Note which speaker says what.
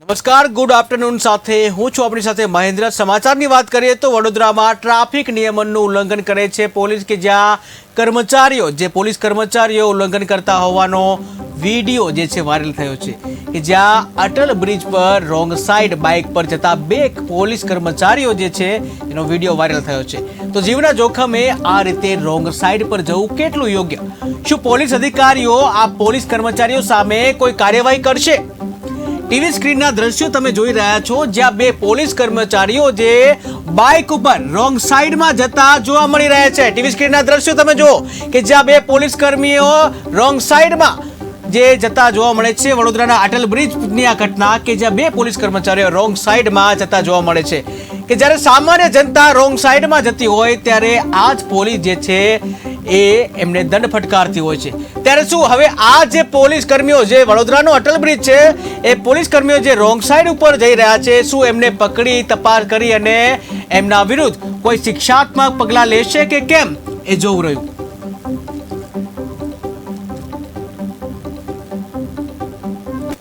Speaker 1: નમસ્કાર good afternoon સાથે હું છું આપણી સાથે મહેન્દ્ર. સમાચારની વાત કરીએ તો વડોદરામાં ટ્રાફિક નિયમનનું ઉલ્લંઘન કરે છે પોલીસ કે જ્યાં કર્મચારીઓ, જે પોલીસ કર્મચારીઓ ઉલ્લંઘન કરતા હોવાનો વીડિયો જે છે વાયરલ થયો છે, કે જ્યાં અટલ બ્રિજ પર રોંગ સાઈડ બાઇક પર જતા બે પોલીસ કર્મચારીઓ જે છે એનો વીડિયો વાયરલ થયો છે. તો જીવના જોખમે આ રીતે રોંગ સાઈડ પર જવું કેટલું યોગ્ય? શું પોલીસ અધિકારીઓ આ પોલીસ કર્મચારીઓ સામે કોઈ કાર્યવાહી કરશે? ટીવી સ્ક્રીનના દ્રશ્યો તમે જોઈ રહ્યા છો, જ્યાં બે પોલીસ કર્મચારીઓ જે બાઇક ઉપર રોંગ સાઈડમાં જતા જોવા મળી રહ્યા છે. ટીવી સ્ક્રીનના દ્રશ્યો તમે જુઓ કે જ્યાં બે પોલીસ કર્મીઓ રોંગ સાઈડમાં જે જતા જોવા મળે છે, વડોદરાના અટલ બ્રિજની આ ઘટના કે જ્યાં બે પોલીસ કર્મચારીઓ રોંગ સાઈડમાં જતા જોવા મળે છે. કે જ્યારે સામાન્ય જનતા રોંગ સાઈડમાં જતી હોય, ત્યારે આ જ પોલીસ જે છે એ એમને દંડ ફટકારતી હોય છે. ત્યારે શું હવે આ જે પોલીસ કર્મીઓ જે વડોદરાનો અટલ બ્રિજ છે, એ પોલીસ કર્મીઓ જે રોંગ સાઈડ ઉપર જઈ રહ્યા છે, શું એમને પકડી, તપાસ કરી અને એમના વિરુદ્ધ કોઈ શિક્ષાત્મક પગલાં લેશે કે કેમ, એ જોવું રહ્યું.